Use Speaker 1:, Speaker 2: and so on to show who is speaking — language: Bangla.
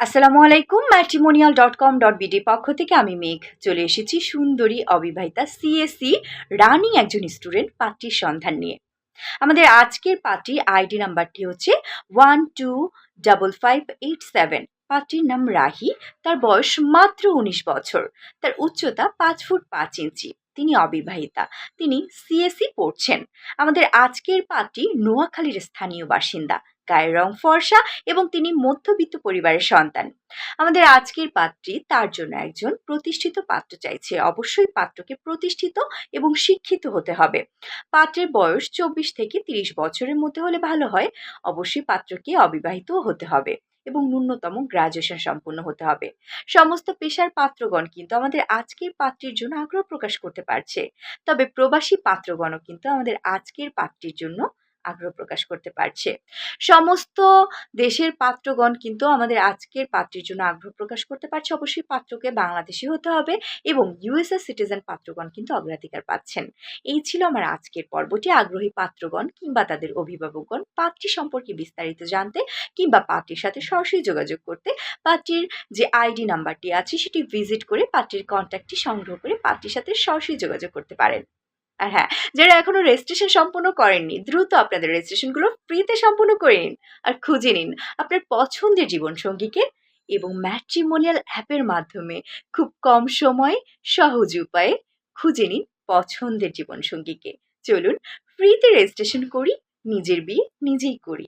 Speaker 1: আসসালামু আলাইকুম matrimonial dot com dot BD পক্ষ থেকে আমি মেঘ। চলে এসেছি সুন্দরী অবিবাহিতা সিএসসি রানিং একজন স্টুডেন্ট পাত্রীর সন্ধান নিয়ে। আমাদের আজকের পাত্রী আইডি নাম্বারটি হচ্ছে one two double five eight seven পাত্রীর নাম রাহি, তার বয়স মাত্র উনিশ বছর। তার উচ্চতা পাঁচ ফুট পাঁচ ইঞ্চি। তিনি অবিবাহিতা। তিনি সিএসসি পড়ছেন। আমাদের আজকের পাত্রী নোয়াখালীর স্থানীয় বাসিন্দা গায়ের রং ফর্সা এবং তিনি মধ্যবিত্ত পরিবারের সন্তান। আমাদের আজকের পাত্রী তার জন্য একজন প্রতিষ্ঠিত পাত্র চাইছে। অবশ্যই পাত্রকে প্রতিষ্ঠিত এবং শিক্ষিত হতে হবে। পাত্রের বয়স চব্বিশ থেকে তিরিশ বছরের মধ্যে হলে ভালো হয়। অবশ্যই পাত্রকে অবিবাহিত হতে হবে। এবং ন্যূনতম গ্রাজুয়েশন সম্পূর্ণ হতে হবে। সমস্ত পেশার পাত্রগণ কিন্তু আমাদের আজকের পাত্রের জন্য আগ্রহ প্রকাশ করতে পারছে। তবে প্রবাসী পাত্রগণও কিন্তু আমাদের আজকের পাত্রের জন্য আগ্রহ প্রকাশ করতে পারছে। সমস্ত দেশের পাত্রগণ কিন্তু আমাদের আজকের পাত্রীর জন্য আগ্রহ প্রকাশ করতে পারছে। অবশ্যই পাত্রকে বাংলাদেশি হতে হবে এবং ইউএসএ সিটিজেন পাত্রগণ কিন্তু অগ্রাধিকার পাচ্ছেন। এই ছিল আমার আজকের পর্বটি। আগ্রহী পাত্রগণ কিংবা তাদের অভিভাবকগণ পাত্রী সম্পর্কে বিস্তারিত জানতে কিংবা পাত্রীর সাথে সরাসরি যোগাযোগ করতে পাত্রীর যে আইডি নাম্বারটি আছে, সেটি ভিজিট করে পাত্রীর কন্ট্যাক্টটি সংগ্রহ করে পাত্রীর সাথে সরাসরি যোগাযোগ করতে পারেন। আর হ্যাঁ যারা এখনও রেজিস্ট্রেশন সম্পূর্ণ করেননি, দ্রুত আপনাদের রেজিস্ট্রেশনগুলো ফ্রিতে সম্পূর্ণ করে নিন আর খুঁজে নিন আপনার পছন্দের জীবন সঙ্গীকে এবং ম্যাট্রিমোনিয়াল অ্যাপের মাধ্যমে খুব কম সময়ে সহজ উপায়ে খুঁজে নিন পছন্দের জীবন সঙ্গীকে চলুন ফ্রিতে রেজিস্ট্রেশন করি, নিজের বিয়ে নিজেই করি।